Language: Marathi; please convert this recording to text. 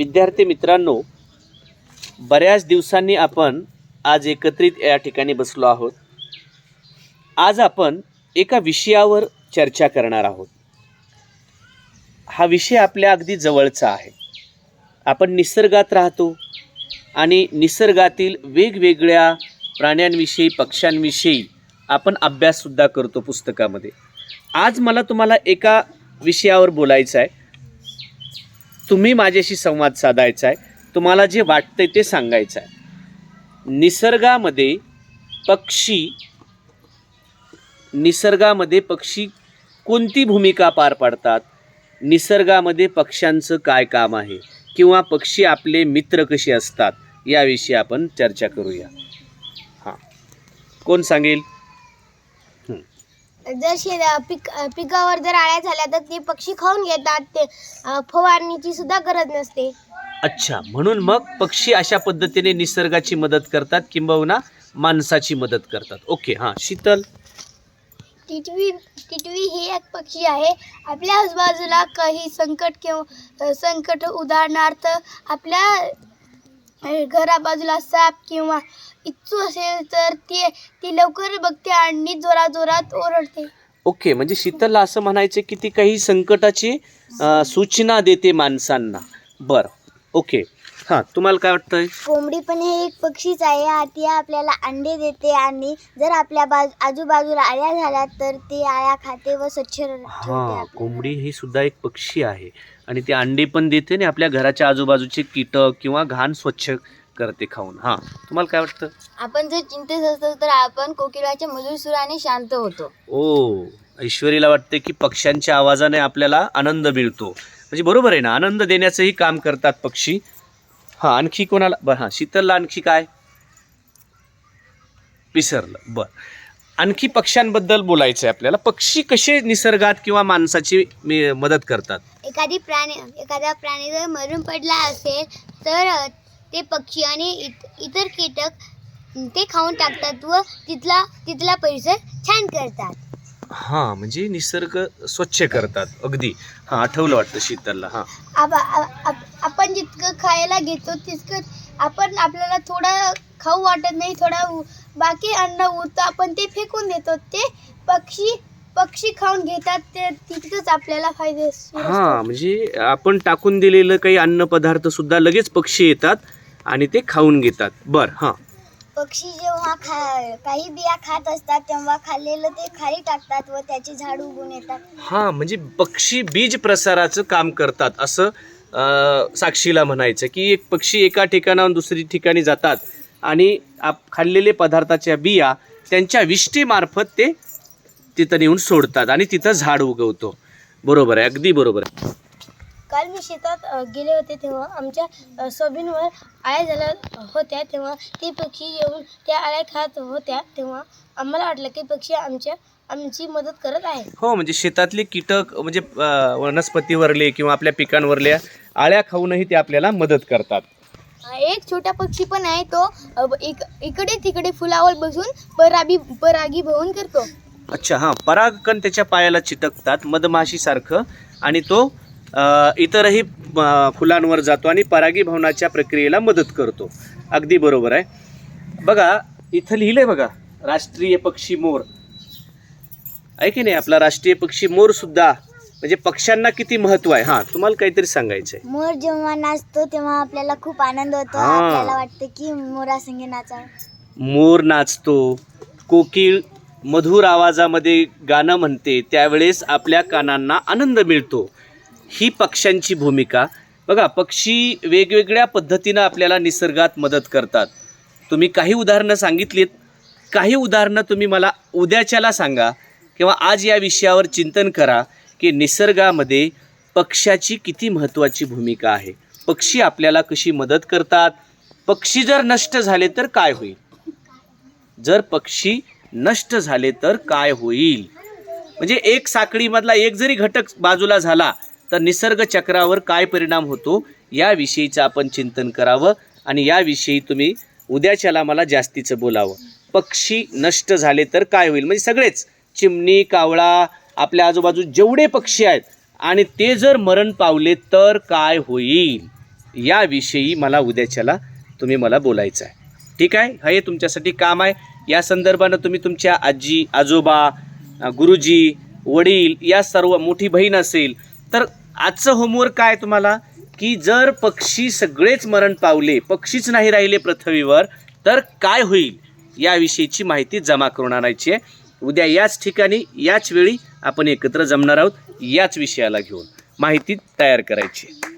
विद्यार्थी मित्रांनो बऱ्याच दिवसांनी आपण आज एकत्रित या ठिकाणी बसलो आहोत. आज आपण एका विषयावर चर्चा करणार आहोत. हा विषय आपल्या अगदी जवळचा आहे. आपण निसर्गात राहतो आणि निसर्गातील वेगवेगळ्या प्राण्यांविषयी पक्ष्यांविषयी आपण अभ्याससुद्धा करतो पुस्तकामध्ये. आज मला तुम्हाला एका विषयावर बोलायचं आहे. तुम्ही माझ्याशी संवाद साधायचा आहे तुम्हाला जे वाटतं ते सांगायचं आहे निसर्गामध्ये पक्षी निसर्गामध्ये पक्षी कोणती भूमिका पार पाडतात? निसर्गामध्ये पक्ष्यांचं काय काम आहे? किंवा पक्षी आपले मित्र कसे असतात? याविषयी आपण चर्चा करूया. हां. कोण सांगेल? जर शे पिक पिकावर जर आळ्या झाल्या तर ते पक्षी खाऊन घेतात. ते अ, फवारणीची सुद्धा गरज नसते. अच्छा म्हणून मग पक्षी अशा पद्धतीने निसर्गाची मदत करतात किंबहुना माणसाची मदत करतात. ओके हां शीतल? टिटवी टिटवी ही एक पक्षी आहे. आपल्या आजूबाजूला काही संकट किंवा अ, संकट उदाहरणार्थ आपल्या घराबाजूला साप किंवा इच्छू असेल तर ती ती लवकर बघते आणि जोरात जोरात ओरडते. ओके म्हणजे शीतलला असं म्हणायचं की ती काही संकटाची अं, सूचना देते माणसांना. बरं ओके. हां तुम्हाला काय वाटतंय? कोंबडी पण हे एक पक्षीच आहे. ती आपल्याला अंडे देते आणि जर आपल्या बाज आजूबाजूला आळ्या झाल्या तर ती आळ्या खाते व स्वच्छ ठेवते हां आपल्याला. कोंबडी ही सुद्धा एक पक्षी आहे. आणि ती अंडी पण देते आणि आपल्या घराच्या आजूबाजूचे कीटक किंवा घाण स्वच्छ करते खाऊन. हां. तुम्हाला काय वाटतं? आपण जर चिंतेत असतो तर आपण कोकिळाच्या मधुर सुराने शांत होतो. ओ ऐश्वरीला वाटते की पक्ष्यांच्या आवाजाने आपल्याला आनंद मिळतो. म्हणजे बरोबर आहे ना? आनंद देण्याचंही काम करतात पक्षी. हां आणखी कोणाला? बरं हां शीतलला आणखी काय? विसरलं. बरं. आणखी पक्ष्यांबद्दल बोलायचं आहे आपल्याला. पक्षी कसे निसर्गात किंवा माणसाची मी- मदत करतात? एखादी प्राणी एखादा प्राणी जर मरून पडला असेल तर अ, ते पक्षी आणि इत, इतर कीटक ते खाऊन टाकतात व तिथला तिथला परिसर छान करतात. हां म्हणजे निसर्ग स्वच्छ करतात अगदी. हां आठवलं वाटतं शीतलला हां. आप, आप- आप- आपण जितकं खायला घेतो तितकं आपण आपल्याला थोडं खाऊ वाटत नाही थोडा बाकी अन्न उरतं आपण ते फेकून देतो. ते पक्षी पक्षी खाऊन घेतात ते तितकंच आपल्याला फायदे हां म्हणजे आपण टाकून दिलेलं काही अन्नपदार्थ सुद्धा लगेच पक्षी येतात आणि ते खाऊन घेतात. बरं हां. पक्षी जेव्हा खा काही बिया खात असतात तेव्हा खाल्लेलं ते खाली टाकतात व त्याचे झाड उगून येतात. हां म्हणजे पक्षी बीज प्रसाराचं काम करतात असं अं, साक्षीला म्हणायचं की एक पक्षी एका ठिकाणाहून दुसरी ठिकाणी जातात आणि आप खाल्लेले पदार्थाच्या बिया त्यांच्या विष्ठेमार्फत ते तिथं नेऊन सोडतात आणि तिथं झाड उगवतो. बरोबर आहे अगदी बरोबर आहे. काल मी शेतात गेले होते तेव्हा. आमच्या अ, सोयाबीनवर आळ्या झाल्या होत्या तेव्हा. ते पक्षी येऊन त्या आळ्या खात होत्या तेव्हा. आम्हाला वाटलं की पक्षी आमच्या आमची मदत करत आहे हो म्हणजे शेतातले कीटक म्हणजे वनस्पतीवरले किंवा आपल्या पिकांवरल्या आळ्या खाऊनही ते आपल्याला मदत करतात. एक छोटा पक्षी पण आहे तो इक इकडे तिकडे फुलावर बसून पराबी परागी भवन करतो. अच्छा हां परागकण त्याच्या पायाला चिटकतात मधमाशीसारखं आणि तो अ, इतरही अ, फुलांवर जातो आणि परागी भवनाच्या प्रक्रियेला मदत करतो. अगदी बरोबर आहे. बघा इथं लिहिलंय बघा राष्ट्रीय पक्षी मोर. आहे की नाही? आपला राष्ट्रीय पक्षी मोर सुद्धा म्हणजे पक्ष्यांना किती महत्त्व आहे? हां तुम्हाला काहीतरी सांगायचं आहे मोर जेव्हा नाचतो तेव्हा आपल्याला खूप आनंद होतो. हा. आपल्याला वाटतं की मोरासंगे नाचावं. मोर नाचतो. कोकिळ मधुर आवाजामध्ये गाणं म्हणते. त्यावेळेस आपल्या कानांना आनंद मिळतो. ही पक्ष्यांची भूमिका. बघा पक्षी वेगवेगळ्या पद्धतीनं आपल्याला निसर्गात मदत करतात. तुम्ही काही उदाहरणं सांगितलीत. काही उदाहरणं तुम्ही मला उद्याच्याला सांगा किंवा आज या विषयावर चिंतन करा. की निसर्गामध्ये पक्ष्याची किती महत्त्वाची भूमिका आहे? पक्षी आपल्याला कशी मदत करतात? पक्षी जर नष्ट झाले तर काय होईल? जर पक्षी नष्ट झाले तर काय होईल? म्हणजे एक साखळीमधला एक जरी घटक बाजूला झाला तर निसर्ग चक्रावर काय परिणाम होतो? याविषयीचं आपण चिंतन करावं आणि याविषयी तुम्ही उद्याच्याला मला जास्तीचं बोलावं. पक्षी नष्ट झाले तर काय होईल? म्हणजे सगळेच चिमणी कावळा आपल्या आजूबाजू जेवढे पक्षी आहेत आणि ते जर मरण पावले तर काय होईल? याविषयी मला उद्याच्याला तुम्ही मला बोलायचं आहे. ठीक आहे? हे तुमच्यासाठी काम आहे. या संदर्भानं तुम्ही तुमच्या आजी आजोबा गुरुजी वडील या सर्व मोठी बहीण असेल तर आजचं होमवर्क काय तुम्हाला? की जर पक्षी सगळेच मरण पावले पक्षीच नाही राहिले पृथ्वीवर तर काय होईल? याविषयीची माहिती जमा करून आणायची आहे. उद्या याच ठिकाणी याच वेळी आपण एकत्र जमणार आहोत याच विषयाला घेऊन माहिती तयार करायची आहे.